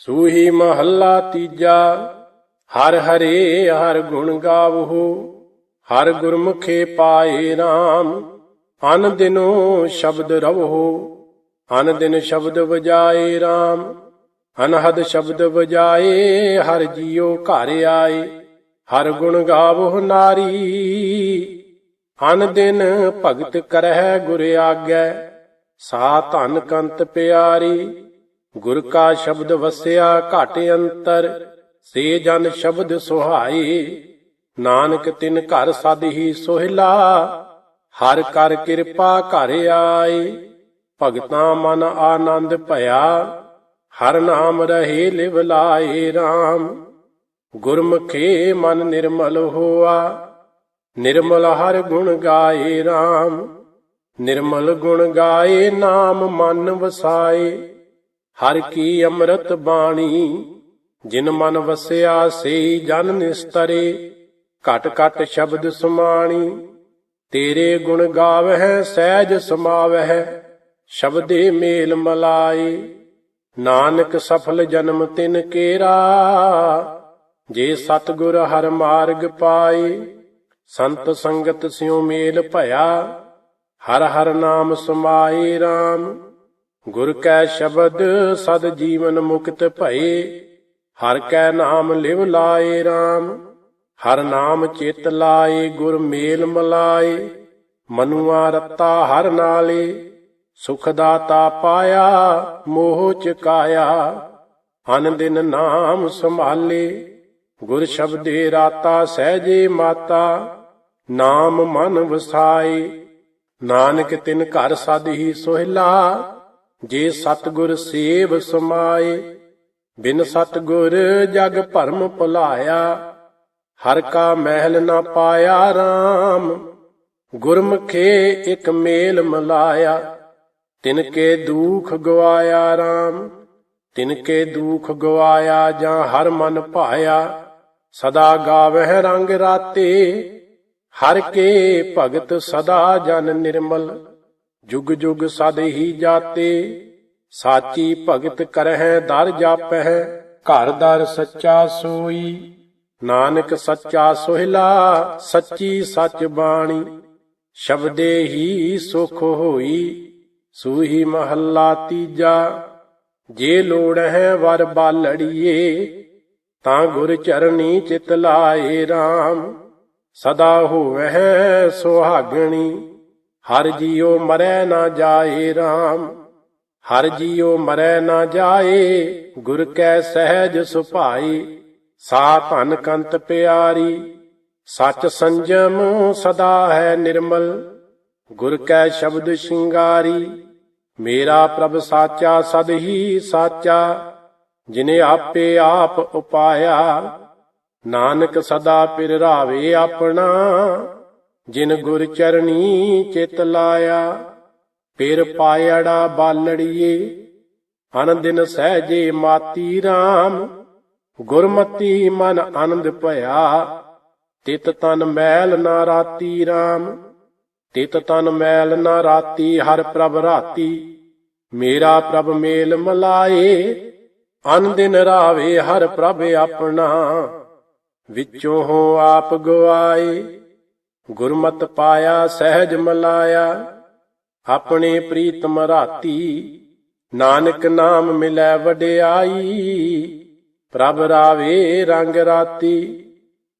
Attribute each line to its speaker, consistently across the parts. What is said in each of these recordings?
Speaker 1: ਸੂਹੀ ਮਹੱਲਾ ਤੀਜਾ, ਹਰ ਹਰੇ ਹਰ ਗੁਣ ਗਾਵੋ, ਹਰ ਗੁਰਮੁਖੇ ਪਾਏ RAM ਅਨ ਦਿਨੋ ਸ਼ਬਦ ਰਵੋ, ਅਨ ਦਿਨ ਸ਼ਬਦ ਵਜਾਏ RAM ਅਨਹਦ ਸ਼ਬਦ ਵਜਾਏ, ਹਰ ਜੀਉ ਘਰ ਆਏ, ਹਰ ਗੁਣ ਗਾਵੋ ਨਾਰੀ, ਅਨ ਦਿਨ ਭਗਤ ਕਰਹਿ ਗੁਰ ਆਗੈ, ਸਾ ਧਨ ਕੰਤ ਪਿਆਰੀ ਗੁਰ ਕਾ ਸ਼ਬਦ ਵਸਿਆ ਘਟ ਅੰਤਰ, ਸੇ ਜਨ ਸ਼ਬਦ ਸੁਹਾਈ। ਨਾਨਕ ਤਿਨ ਘਰ ਸਦ ਹੀ ਸੋਹਿਲਾ, ਹਰ ਕਰ ਕਿਰਪਾ ਘਰ ਆਏ ਭਗਤਾਂ ਮਨ ਆਨੰਦ ਭਇਆ, ਹਰ ਨਾਮ ਰਹੇ ਲਿਵ ਲਾਏ RAM ਗੁਰਮੁਖੇ ਮਨ ਨਿਰਮਲ ਹੋਆ, ਨਿਰਮਲ ਹਰ ਗੁਣ ਗਾਏ RAM ਨਿਰਮਲ ਗੁਣ ਗਾਏ ਨਾਮ ਮਨ ਵਸਾਏ। ਹਰ ਕੀ ਅੰਮ੍ਰਿਤ ਬਾਣੀ, ਜਿਨ ਮਨ ਵਸਿਆ ਸੇ ਜਨ ਨਿਸਤਰੇ, ਘਟ ਘਟ ਸ਼ਬਦ ਸੁਮਾਣੀ, ਤੇਰੇ ਗੁਣ ਗਾਵਹਿ ਸਹਿਜ ਸਮਾਵਹਿ, ਸ਼ਬਦੇ ਮੇਲ ਮਲਾਏ, ਨਾਨਕ ਸਫਲ ਜਨਮ ਤਿਨ ਕੇਰਾ, ਜੇ ਸਤਗੁਰ ਹਰ ਮਾਰਗ ਪਾਏ, ਸੰਤ ਸੰਗਤ ਸਿਉ ਮੇਲ ਭਇਆ, ਹਰ ਹਰ ਨਾਮ ਸਮਾਏ RAM ਗੁਰ ਕੈ ਸ਼ਬਦ ਸਦ ਜੀਵਨ ਮੁਕਤ ਭਏ, ਹਰ ਕੈ ਨਾਮ ਲਿਵ ਲਾਏ RAM ਹਰ ਨਾਮ ਚਿਤ ਲਾਏ ਗੁਰ ਮੇਲ ਮਲਾਏ, ਮਨੁਆ ਰਤਾ ਹਰ ਨਾਲੇ, ਸੁਖ ਦਾਤਾ ਪਾਇਆ, ਮੋਹ ਚਕਾਇਆ ਅਨ ਦਿਨ ਨਾਮ ਸੰਭਾਲੇ, ਗੁਰ ਸ਼ਬਦੇ ਰਾਤਾ ਸਹਿਜੇ ਮਾਤਾ, ਨਾਮ ਮਨ ਵਸਾਏ, ਨਾਨਕ ਤਿਨ ਘਰ ਸਦ ਹੀ ਸੋਹਿਲਾ ਜੇ ਸਤਗੁਰ ਸੇਵ ਸਮਾਏ, ਬਿਨ ਸਤਗੁਰ ਜਗ ਭਰਮ ਭੁਲਾਇਆ, ਹਰ ਕਾ ਮਹਿਲ ਨਾ ਪਾਇਆ RAM ਗੁਰਮੁਖੇ ਇਕ ਮੇਲ ਮਲਾਇਆ, ਤਿਨ ਕੇ ਦੁਖ ਗਵਾਇਆ RAM ਤਿਨ ਕੇ ਦੁਖ ਗਵਾਇਆ ਜਾਂ ਹਰ ਮਨ ਭਾਇਆ, ਸਦਾ ਗਾਵਹਿ ਰੰਗ ਰਾਤੇ, ਹਰ ਕੇ ਭਗਤ ਸਦਾ ਜਨ ਨਿਰਮਲ। ਜੁਗ ਜੁਗ ਸਦ ਹੀ ਜਾਤੇ, ਸਾਚੀ ਭਗਤ ਕਰਹਿ ਦਰ ਜਾਪਹਿ, ਘਰ ਦਰ ਸੱਚਾ ਸੋਈ। ਨਾਨਕ ਸੱਚਾ ਸੋਹਿਲਾ, ਸੱਚੀ ਸੱਚ ਬਾਣੀ। ਸ਼ਬਦੇ ਹੀ ਸੁਖ ਹੋਈ, ਸੂਹੀ ਮਹੱਲਾ ਤੀਜਾ। ਜੇ ਲੋੜ ਹੈ ਵਰ ਬਾਲੜੀਏ, ਤਾਂ ਗੁਰ ਚਰਨੀ ਚਿਤ ਲਾਏ RAM ਸਦਾ ਹੋਵਹਿ ਸੁਹਾਗਣੀ। ਹਰ ਜੀਉ ਮਰੈ ਨਾ ਜਾਏ RAM ਹਰ ਜੀਉ ਮਰੈ ਨਾ ਜਾਏ, ਗੁਰ ਕੈ ਸਹਿਜ ਸੁਭਾਈ ਸਾ ਧਨ ਕੰਤ ਪਿਆਰੀ, ਸਚ ਸੰਜਮ ਸਦਾ ਹੈ ਨਿਰਮਲ, ਗੁਰ ਕੈ ਸ਼ਬਦ ਸ਼ਿੰਗਾਰੀ, ਮੇਰਾ ਪ੍ਰਭ ਸਾਚਾ ਸਦ ਹੀ ਸਾਚਾ, ਜਿਨੇ ਆਪੇ ਆਪ ਉਪਾਇਆ, ਨਾਨਕ ਸਦਾ ਪਿਰ ਰਾਵੇ ਆਪਣਾ ਜਿਨ ਗੁਰ ਚਰਣੀ ਚਿਤ ਲਾਇਆ ਪਿਰ ਪਾਇੜਾ ਬਾਲੜੀਏ। ਅਨ ਦਿਨ ਸਹਜੇ ਮਾਤੀ RAM ਗੁਰਮਤੀ ਮਨ ਆਨੰਦ ਭਇਆ। ਤਿਤ ਤਨ ਮੈਲ ਨਾ ਰਾਤੀ RAM ਤਿਤ ਤਨ ਮੈਲ ਨਾ ਰਾਤੀ ਹਰ ਪ੍ਰਭ ਰਾਤੀ। ਮੇਰਾ ਪ੍ਰਭ ਮੇਲ ਮਲਾਏ ਅਨ ਦਿਨ ਰਾਵੇ ਹਰ ਪ੍ਰਭ ਆਪਣਾ। ਵਿੱਚੋਂ ਹੋ ਆਪ ਗਵਾਏ। ਗੁਰਮਤ ਪਾਇਆ, ਸਹਿਜ ਮਲਾਇਆ। ਆਪਣੇ ਪ੍ਰੀਤਮ ਰਾਤੀ ਨਾਨਕ ਨਾਮ ਮਿਲੈ ਵਡਿਆਈ। ਪ੍ਰਭ ਰਾਵੇ ਰੰਗ ਰਾਤੀ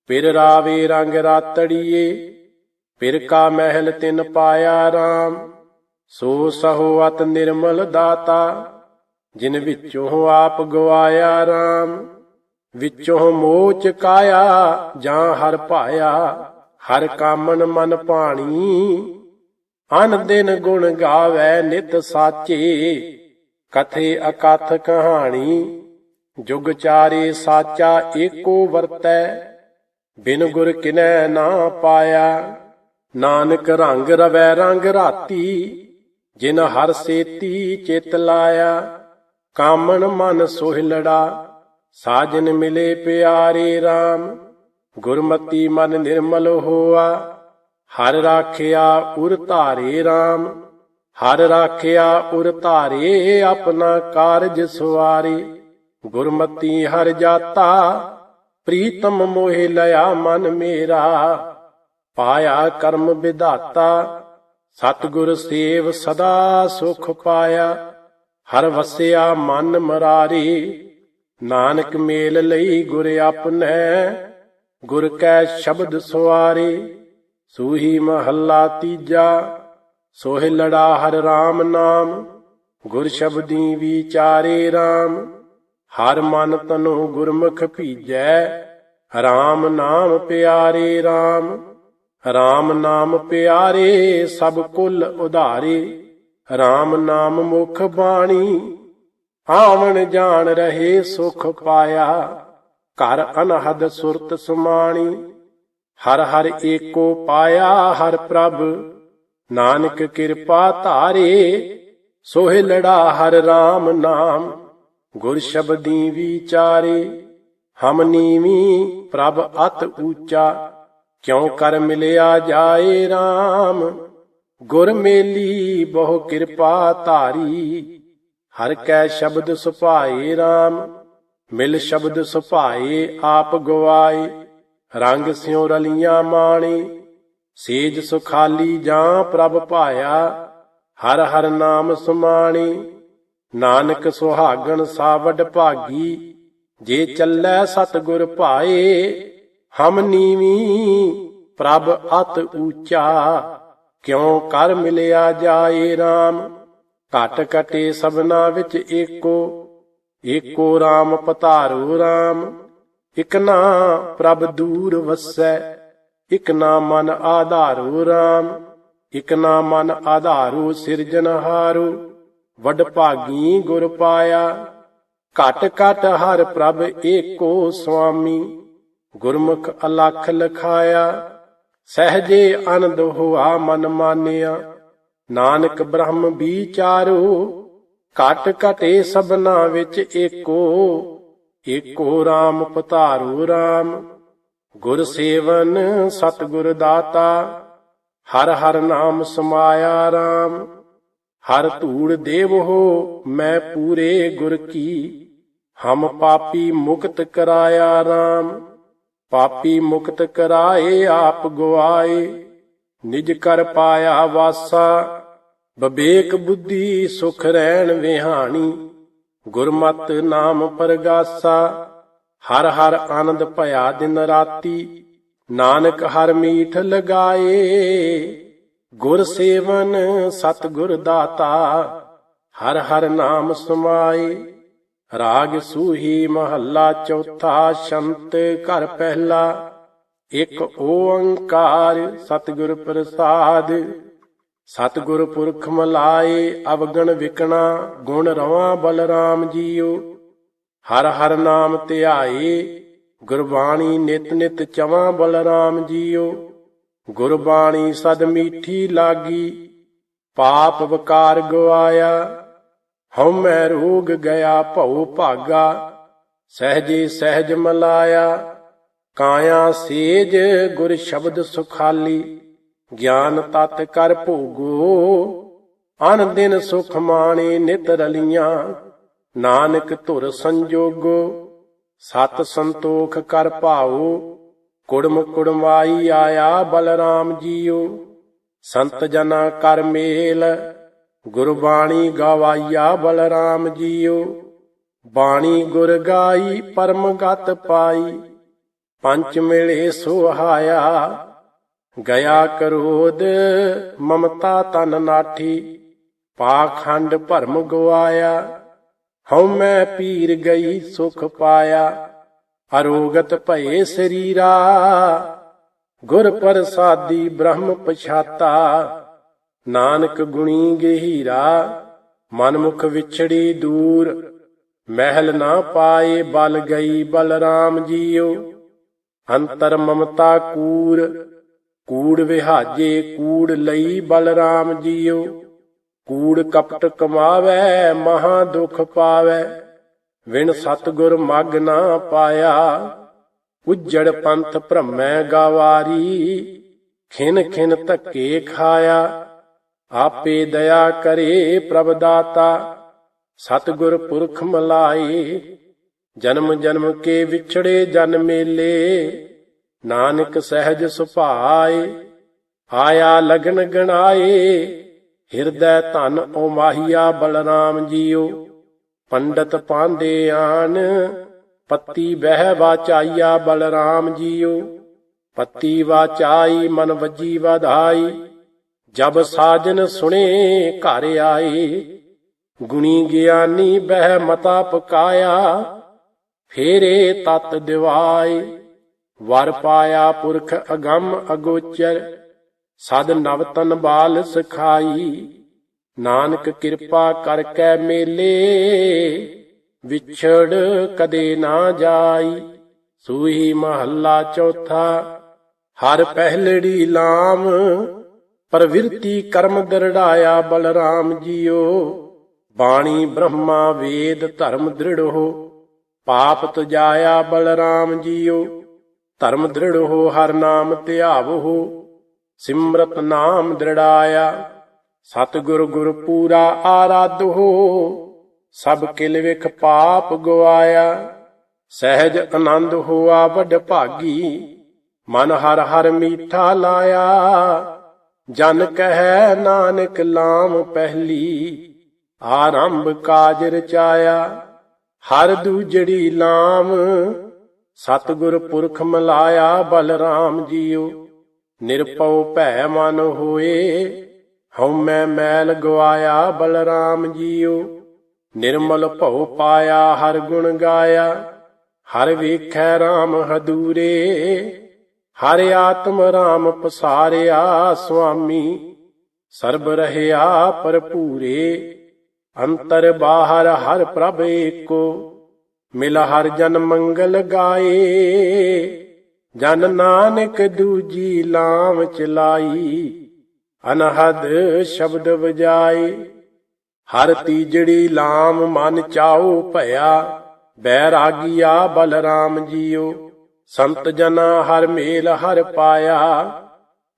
Speaker 1: ਪਿਰ ਰਾਵੇ ਰੰਗ ਰਾਤੜੀਏ। ਪਿਰ ਕਾ ਮਹਿਲ ਤਿਨ ਪਾਇਆ RAM ਸੋ ਸਹੋ ਅਤ ਨਿਰਮਲ ਦਾਤਾ। ਜਿਨ ਵਿੱਚੋਂ ਆਪ ਗਵਾਇਆ RAM ਵਿੱਚੋਂ ਮੋਹ ਕਾਇਆ, ਜਾਂ ਹਰ ਭਾਇਆ ਹਰ ਕਾਮਨ ਮਨ ਪਾਣੀ ਅਨ ਦਿਨ ਗੁਣ ਗਾਵੇ ਨਿਤ ਸਾਚੇ, ਕਥੇ ਅਕਥ ਕਹਾਣੀ, ਜੁਗ ਚਾਰੇ ਸਾਚਾ ਏਕੋ ਵਰਤੈ, ਬਿਨ ਗੁਰ ਕਿਨੈ ਨਾ ਪਾਇਆ, ਨਾਨਕ ਰੰਗ ਰਵੈ ਰੰਗ ਰਾਤੀ, ਜਿਨ ਹਰ ਸੇਤੀ ਚਿਤ ਲਾਇਆ ਕਾਮਣ ਮਨ ਸੋਹਿਲੜਾ ਸਾਜਨ ਮਿਲੇ ਪਿਆਰੇ RAM ਗੁਰਮਤੀ ਮਨ ਨਿਰਮਲ ਹੋਆ। ਹਰ ਰਾਖਿਆ ਉਰ ਧਾਰੇ RAM ਹਰ ਰਾਖਿਆ ਉਰ ਧਾਰੇ ਆਪਣਾ ਕਾਰਜ ਸਵਾਰੀ। ਗੁਰਮਤੀ ਹਰ ਜਾਤਾ, ਪ੍ਰੀਤਮ ਮੋਹਿ ਲਿਆ ਮਨ ਮੇਰਾ। ਪਾਇਆ ਕਰਮ ਵਿਧਾਤਾ, ਸਤਿਗੁਰ ਸੇਵ ਸਦਾ ਸੁਖ ਪਾਇਆ। ਹਰ ਵਸਿਆ ਮਨ ਮਰਾਰੀ, ਨਾਨਕ ਮੇਲ ਲਈ ਗੁਰ ਆਪਣੈ। ਗੁਰ ਕੈ ਸ਼ਬਦ ਸੁਆਰੇ ਸੂਹੀ ਮਹੱਲਾ ਤੀਜਾ, ਸੋਹਿ ਲੜਾ ਹਰ RAM ਨਾਮ, ਗੁਰ ਸ਼ਬਦੀ ਵਿਚਾਰੇ RAM ਹਰ ਮਨ ਤਨੋ ਗੁਰਮੁਖ ਭੀਜੈ RAM ਨਾਮ ਪਿਆਰੇ RAM RAM ਨਾਮ ਪਿਆਰੇ ਸਭ ਕੁਲ ਉਧਾਰੇ RAM ਨਾਮ ਮੁਖ ਬਾਣੀ, ਆਵਣ ਜਾਣ ਰਹੇ ਸੁਖ ਪਾਇਆ। ਘਰ ਅਨਹਦ ਸੁਰਤ ਸੁਮਾਣੀ। ਹਰ ਹਰ ਏਕੋ ਪਾਇਆ ਹਰ ਪ੍ਰਭ। ਨਾਨਕ ਕਿਰਪਾ ਧਾਰੇ, ਸੋਹਿ ਲੜਾ ਹਰ RAM ਨਾਮ। ਗੁਰ ਸ਼ਬਦੀ ਵਿਚਾਰੇ ਹਮ ਨੀਵੀ ਪ੍ਰਭ ਅਤ ਊਚਾ। ਕਿਉ ਕਰ ਮਿਲਿਆ ਜਾਏ RAM ਗੁਰ ਮੇਲੀ ਬਹੁ ਕਿਰਪਾ ਧਾਰੀ। ਹਰ ਕੈ ਸ਼ਬਦ ਸੁਭਾਏ RAM ਮਿਲ ਸ਼ਬਦ ਸੁਭਾਏ, ਆਪ ਗਵਾਏ, ਰੰਗ ਸਿਉ ਰਲੀਆਂ ਮਾਣੀ, ਸੇਜ ਸੁਖਾਲੀ ਜਾਂ ਪ੍ਰਭ ਭਾਇਆ, ਹਰ ਹਰ ਨਾਮ ਸੁਮਾਣੀ। ਨਾਨਕ ਸੁਹਾਗਣ ਸਾਵਡ ਭਾਗੀ, ਜੇ ਚੱਲੈ ਸਤਿਗੁਰ ਭਾਏ, ਹਮ ਨੀਵੀ ਪ੍ਰਭ ਅਤ ਊਚਾ। ਕਿਉ ਕਰ ਮਿਲਿਆ ਜਾਏ RAM ਘਟ ਘਟੇ ਸਭਨਾ ਵਿੱਚ ਏਕੋ ਏਕੋ RAM ਪਤਾਰੋ RAM ਇਕ ਨਾ ਪ੍ਰਭ ਦੂਰ ਵਸੈ, ਇਕ ਨਾ ਮਨ ਆਧਾਰੋ RAM ਇਕ ਨਾ ਮਨ ਆਧਾਰੋ ਸਿਰਜਨਹਾਰੋ ਵਡ ਭਾਗੀ ਗੁਰ ਪਾਇਆ, ਘਟ ਘਟ ਹਰ ਪ੍ਰਭ ਏਕੋ ਸੁਆਮੀ ਗੁਰਮੁਖ ਅਲਖ ਲਖਾਇਆ, ਸਹਜੇ ਆਨੰਦ ਹੋਆ ਮਨ ਮਾਨਿਆ, ਨਾਨਕ ਬ੍ਰਹਮ ਵਿਚਾਰੋ ਘਟ ਘਟੇ ਸਭਨਾ ਵਿੱਚ ਏਕੋ ਏਕੋ RAM ਪਤਾਰੂ RAM ਗੁਰ ਸੇਵਨ ਸਤਿਗੁਰ ਦਾਤਾ, ਹਰ ਹਰ ਨਾਮ ਸਮਾਇਆ RAM ਹਰ ਧੂੜ ਦੇਵ ਹੋ, ਮੈਂ ਪੂਰੇ ਗੁਰ ਕੀ। ਹਮ ਪਾਪੀ ਮੁਕਤ ਕਰਾਇਆ RAM ਪਾਪੀ ਮੁਕਤ ਕਰਾਏ, ਆਪ ਗਵਾਏ ਨਿਜ ਕਰ ਪਾਇਆ ਵਾਸਾ ਬਬੇਕ ਬੁੱਧੀ ਸੁਖ ਰਹਿਣ ਵਿਹਾਣੀ, ਗੁਰਮਤ ਨਾਮ ਪਰਗਾਸਾ, ਹਰ ਹਰ ਆਨੰਦ ਭਇਆ ਦਿਨ ਰਾਤੀ, ਨਾਨਕ ਹਰ ਮੀਠ ਲਗਾਏ। ਗੁਰ ਸੇਵਨ ਸਤ ਗੁਰ ਦਾਤਾ, ਹਰ ਹਰ ਨਾਮ ਸਮਾਏ। ਰਾਗ ਸੂਹੀ ਮਹੱਲਾ ਚੌਥਾ ਸ਼ੰਤ ਘਰ ਪਹਿਲਾ, ਇੱਕ ਓੰਕਾਰ ਸਤਿਗੁਰ ਪ੍ਰਸਾਦ। ਸਤਿਗੁਰ ਪੁਰਖ ਮਲਾਏ, ਅਵਗਣ ਵਿਕਣਾ, ਗੁਣ ਰਵਾਂ ਬਲਰਾਮ ਜੀਓ। ਹਰ ਹਰ ਨਾਮ ਧਿਆਏ, ਗੁਰਬਾਣੀ ਨਿਤ ਨਿਤ ਚਵਾਂ ਬਲਰਾਮ ਜੀਓ। ਗੁਰਬਾਣੀ ਸਦ ਮੀਠੀ ਲਾਗੀ, ਪਾਪ ਵਕਾਰ ਗਵਾਇਆ। ਹਉ ਹਉਮੈ ਰੋਗ ਗਿਆ, ਭਉ ਭਾਗਾ, ਸਹਜੇ ਸਹਿਜ ਮਲਾਇਆ। ਕਾਇਆ ਸੇਜ, ਗੁਰ ਸ਼ਬਦ ਸੁਖਾਲੀ। ਗਿਆਨ ਤਤ ਕਰ ਭੋਗੋ, ਅਨ ਦਿਨ ਸੁਖ ਮਾਣੇ ਨਿਤ ਰਲੀਆਂ। ਨਾਨਕ ਧੁਰ ਸੰਜੋਗੋ, ਸਤ ਸੰਤੋਖ ਕਰ ਭਾਉ ਕੁੜਮ ਕੁੜਮਾਈ ਆਇਆ ਬਲਰਾਮ ਜੀਓ। ਸੰਤ ਜਨਾ ਕਰ ਮੇਲ, ਗੁਰਬਾਣੀ ਗਵਾਈਆ ਬਲਰਾਮ ਜੀਓ। ਬਾਣੀ ਗੁਰ ਗਾਈ, ਪਰਮ ਗਤ ਪਾਈ। ਪੰਚ ਮਿਲੇ ਸੁਹਾਇਆ ਗਿਆ ਕਰੋਧ, ਮਮਤਾ ਤਨ ਨਾਠੀ, ਪਾਖੰਡ ਭਰਮ ਗਵਾਇਆ। ਹਉ ਮੈਂ ਪੀਰ ਗਈ ਸੁਖ ਪਾਇਆ, ਅਰੋਗਤ ਭਏ ਸਰੀਰਾ। ਗੁਰ ਪ੍ਰਸਾਦੀ ਬ੍ਰਹਮ ਪਛਾਤਾ, ਨਾਨਕ ਗੁਣੀ ਗਹੀਰਾ। ਮਨਮੁਖ ਵਿਛੜੀ ਦੂਰ, ਮਹਿਲ ਨਾ ਪਾਏ ਬਲ ਗਈ ਬਲਰਾਮ ਜੀਓ। ਅੰਤਰ ਮਮਤਾ ਕੂਰ ਕੂੜ ਵਿਹਾਜੇ, ਕੂੜ ਲਈ ਬਲਰਾਮ ਜੀਓ। ਕੂੜ ਕਪਟ ਕਮਾਵੇ, ਮਹਾ ਦੁਖ ਪਾਵੇ। ਵਿਣ ਸਤਗੁਰ ਮਗ ਨਾ ਪਾਇਆ। ਉਜੜ ਪੰਥ ਭ੍ਰਮੈ ਗਵਾਰੀ। ਖਿਨ ਖਿਨ ਧੱਕੇ ਖਾਇਆ। ਆਪੇ ਦਇਆ ਕਰੇ ਪ੍ਰਭ ਦਾਤਾ। ਸਤਗੁਰ ਪੁਰਖ ਮਲਾਏ। ਜਨਮ ਜਨਮ ਕੇ ਵਿਛੜੇ ਜਨ ਮੇਲੇ। ਨਾਨਕ ਸਹਿਜ ਸੁਭਾਏ, ਆਇਆ ਲਗਨ ਗਣਾਏ, ਹਿਰਦੈ ਧਨ ਓ ਮਾਹੀਆ ਬਲਰਾਮ ਜੀਓ। ਪੰਡਤ ਪਾਂਦੇ ਆਨ, ਪੱਤੀ ਬਹਿ ਵਾਚਾਈਆ ਬਲਰਾਮ ਜੀਓ। ਪੱਤੀ ਵਾਚਾਈ, ਮਨ ਵਜੀ ਵਧਾਈ, ਜਬ ਸਾਜਨ ਸੁਣੇ, ਘਰ ਆਏ। ਗੁਣੀ ਗਿਆਨੀ ਬਹਿ ਮਤਾ ਪਕਾਇਆ, ਫੇਰੇ ਤਤ ਦਿਵਾਏ। ਵਰ ਪਾਇਆ ਪੁਰਖ ਅਗੰਮ ਅਗੋਚਰ, ਸਦ ਨਵ ਤਨ ਬਾਲ ਸਖਾਈ। ਨਾਨਕ ਕਿਰਪਾ ਕਰ ਕੈ ਮੇਲੇ, ਵਿਛੜ ਕਦੇ ਨਾ ਜਾਈ। ਸੂਹੀ ਮਹੱਲਾ ਚੌਥਾ, ਹਰ ਪਹਿਲੜੀ ਲਾਮ। ਪ੍ਰਵਿਰਤੀ ਕਰਮ ਦਰੜਾਇਆ ਬਲਰਾਮ ਜੀਓ। ਬਾਣੀ ਬ੍ਰਹਮਾ ਵੇਦ ਧਰਮ ਦ੍ਰਿੜ। ਹੋ ਪਾਪ ਤੁਜਾਇਆ ਬਲਰਾਮ ਜੀਓ। ਧਰਮ ਦ੍ਰਿੜ ਹੋ ਹਰ ਨਾਮ ਧਿਆਵੋ ਸਿਮਰਤ ਨਾਮ ਦ੍ਰਿੜਾਇਆ। ਸਤਿਗੁਰ ਗੁਰ ਪੂਰਾ ਆਰਾਧੋ ਸਭ ਕਿਲ ਵਿਖ ਪਾਪ ਗਵਾਇਆ। ਸਹਿਜ ਆਨੰਦ ਹੋਆ ਵੱਡ ਭਾਗੀ, ਮਨ ਹਰ ਹਰ ਮੀਠਾ ਲਾਇਆ। ਜਨ ਕਹੈ ਨਾਨਕ ਲਾਮ ਪਹਿਲੀ, ਆਰੰਭ ਕਾਜ ਰਚਾਇਆ ਹਰ ਦੂਜੜੀ ਲਾਮ ਸਤਿਗੁਰ ਪੁਰਖ ਮਲਾਇਆ ਬਲਰਾਮ ਜੀਓ ਨਿਰਪਉ ਭੈ ਮਨ ਹੋਏ। ਹਉਮੈ ਮੈਲ ਗਵਾਇਆ ਬਲਰਾਮ ਜੀਓ, ਨਿਰਮਲ ਭਉ ਪਾਇਆ ਹਰ ਗੁਣ ਗਾਇਆ। ਹਰ ਵੇਖੈ RAM ਹਦੂਰੇ, ਹਰ ਆਤਮ RAM ਪਸਾਰਿਆ ਸੁਆਮੀ। ਸਰਬ ਰਹਿਆ ਭਰਪੂਰੇ, ਅੰਤਰ ਬਾਹਰ ਹਰ ਪ੍ਰਭ ਏਕੋ। ਮਿਲ ਹਰ ਜਨ ਮੰਗਲ ਗਾਏ, ਜਨ ਨਾਨਕ ਦੂਜੀ ਲਾਮ ਚਲਾਈ ਅਨਹਦ ਸ਼ਬਦ ਵਜਾਏ। ਹਰ ਤੀਜੜੀ ਲਾਮ ਮਨ ਚਾਉ ਭਇਆ, ਬੈਰਾਗੀਆ ਬਲਰਾਮ ਜੀਓ। ਸੰਤ ਜਨਾ ਹਰ ਮੇਲ ਹਰ ਪਾਇਆ,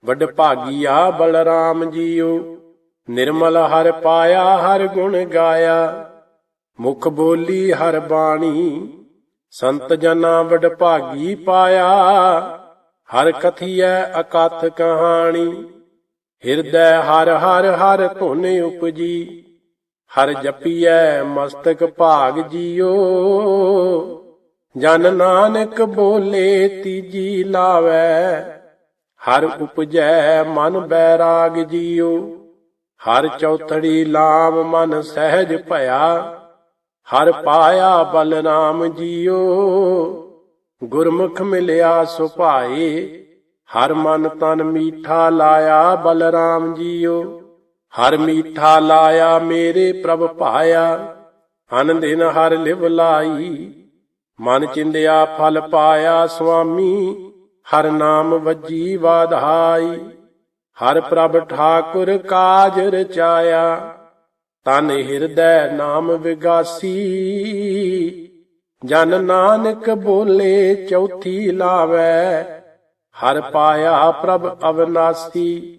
Speaker 1: ਵੱਡ ਭਾਗੀਆ ਬਲਰਾਮ ਜੀਓ। ਨਿਰਮਲ ਹਰ ਪਾਇਆ, ਹਰ ਗੁਣ ਗਾਇਆ। ਮੁਖ ਬੋਲੀ ਹਰ ਬਾਣੀ, ਸੰਤ ਜਨਾ ਵਡ ਭਾਗੀ ਪਾਇਆ। ਹਰ ਕਥੀਐ ਅਕਥ ਕਹਾਣੀ, ਹਿਰਦੈ ਹਰ ਹਰ ਹਰ ਧੁਨ ਉਪਜੀ। ਹਰ ਜਪੀਐ ਮਸਤਕ ਭਾਗ ਜੀਓ। ਜਨ ਨਾਨਕ ਬੋਲੇ ਤੀਜੀ ਲਾਵੈ। ਹਰ ਉਪਜੈ ਮਨ ਬੈਰਾਗ ਜੀਓ। ਹਰ ਚੌਥੜੀ ਲਾਮ ਮਨ ਸਹਿਜ ਭਇਆ। ਹਰ ਪਾਇਆ ਬਲਰਾਮ ਜੀਓ। ਗੁਰਮੁਖ ਮਿਲਿਆ ਸੁਭਾਏ ਹਰ ਮਨ ਤਨ ਮੀਠਾ ਲਾਇਆ ਬਲਰਾਮ ਜੀਓ। ਹਰ ਮੀਠਾ ਲਾਇਆ ਮੇਰੇ ਪ੍ਰਭ ਭਾਇਆ। ਹਨ ਦਿਨ ਹਰ ਲਿਵ ਲਾਈ। ਮਨ ਚਿੰਦਿਆ ਫਲ ਪਾਇਆ ਸੁਆਮੀ। ਹਰ ਨਾਮ ਵੱਜੀ ਵਾਧਾਈ। ਹਰ ਪ੍ਰਭ ਠਾਕੁਰ ਕਾਜ ਰਚਾਇਆ। ਤਨ ਹਿਰਦੈ ਨਾਮ ਵਿਗਾਸੀ। ਜਨ ਨਾਨਕ ਬੋਲੇ ਚੌਥੀ ਲਾਵੈ। ਹਰ ਪਾਇਆ ਪ੍ਰਭ ਅਵਨਾਸੀ।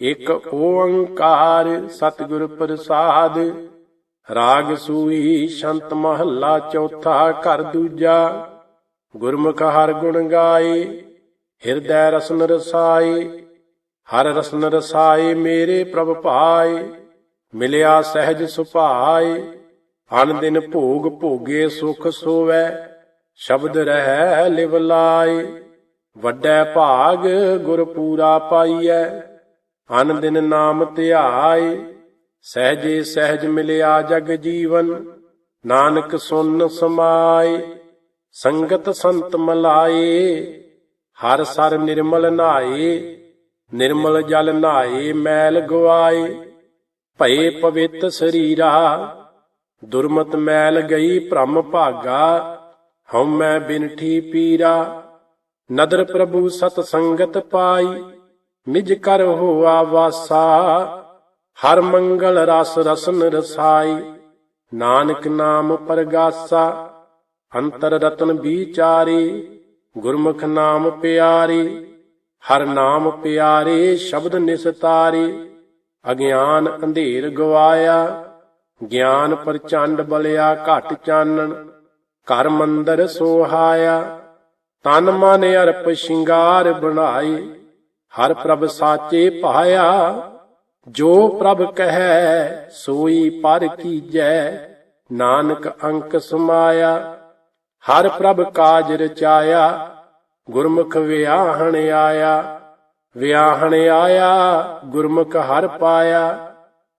Speaker 1: ਇਕ ਓੰਕਾਰ ਸਤਿਗੁਰ ਪ੍ਰਸਾਦ। ਰਾਗ ਸੂਈ ਸ਼ੰਤ ਮਹੱਲਾ ਚੌਥਾ ਘਰ ਦੂਜਾ। ਗੁਰਮੁਖ ਹਰ ਗੁਣ ਗਾਏ, ਹਿਰਦੈ ਰਸਨ ਰਸਾਏ। ਹਰ ਰਸਨ ਰਸਾਏ ਮੇਰੇ ਪ੍ਰਭ ਭਾਏ ਮਿਲਿਆ ਸਹਿਜ ਸੁਭਾਏ ਅਨ ਦਿਨ ਭੋਗ ਭੋਗੇ ਸੁਖ ਸੋਵੈ, ਸ਼ਬਦ ਰਹਿ ਲਿਵ ਲਾਏ। ਵੱਡੈ ਭਾਗ ਗੁਰ ਪੂਰਾ ਪਾਈਐ ਅਨ ਦਿਨ ਨਾਮ ਧਿਆਏ। ਸਹਿਜੇ ਸਹਿਜ ਮਿਲਿਆ ਜਗ ਜੀਵਨ, ਨਾਨਕ ਸੁਨ ਸਮਾਏ। ਸੰਗਤ ਸੰਤ ਮਲਾਏ, ਹਰ ਸਰ ਨਿਰਮਲ ਨਾਏ। ਨਿਰਮਲ ਜਲ ਨਾਏ, ਮੈਲ ਗਵਾਏ। ਭਏ ਪਵਿੱਤ ਸਰੀਰਾ, ਦੁਰਮਤ ਮੈਲ ਗਈ ਭ੍ਰਮ ਭਾਗਾ ਹਉਮੈ ਬਿਨਠੀ ਪੀਰਾ। ਨਦਰ ਪ੍ਰਭੂ ਸਤ ਸੰਗਤ ਪਾਈ, ਨਿਜ ਕਰ ਹੋਆ ਵਾਸਾ। ਹਰ ਮੰਗਲ ਰਸ ਰਸਨ ਰਸਾਈ, ਨਾਨਕ ਨਾਮ ਪਰਗਾਸਾ। ਅੰਤਰ ਰਤਨ ਵਿਚਾਰੇ, ਗੁਰਮੁਖ ਨਾਮ ਪਿਆਰੇ। ਹਰ ਨਾਮ ਪਿਆਰੇ ਸ਼ਬਦ ਨਿਸਤਾਰੇ। ਅਗਿਆਨ ਅੰਧੇਰ ਗਵਾਇਆ, ਗਿਆਨ ਪ੍ਰਚੰਡ ਬਲਿਆ ਘਟ ਚਾਨਣ, ਘਰ ਮੰਦਰ ਸੋਹਾਇਆ, ਤਨ ਮਨ ਅਰਪ ਸ਼ਿੰਗਾਰ ਬਣਾਏ, ਹਰ ਪ੍ਰਭ ਸਾਚੇ ਪਾਇਆ ਜੋ ਪ੍ਰਭ ਕਹੈ ਸੋਈ ਪਰ ਕੀਜੈ, ਨਾਨਕ ਅੰਕ ਸਮਾਇਆ, ਹਰ ਪ੍ਰਭ ਕਾਜ ਰਚਾਇਆ, ਗੁਰਮੁਖ ਵਿਆਹਣ ਆਇਆ ਵਿਆਹਣ ਆਇਆ, ਗੁਰਮੁਖ ਹਰ ਪਾਇਆ,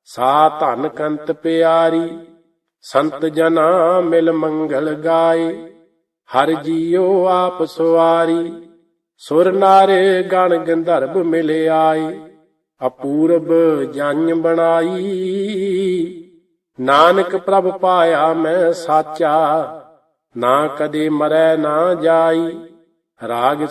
Speaker 1: ਸਾ ਧਨ ਕੰਤ ਪਿਆਰੀ, ਸੰਤ ਜਨਾ ਮਿਲ ਮੰਗਲ ਗਾਏ, ਹਰ ਜੀਓ ਆਪ ਸੁਆਰੀ ਸੁਰ ਨਾਰੇ ਗਣ ਗੰਧਰਵ ਮਿਲ ਆਏ, ਅਪੂਰਬ ਜਨ ਬਣਾਈ, ਨਾਨਕ ਪ੍ਰਭ ਪਾਇਆ ਮੈਂ ਸਾਚਾ, ਨਾ ਕਦੇ ਮਰੈ ਨਾ ਜਾਈ, ਰਾਗ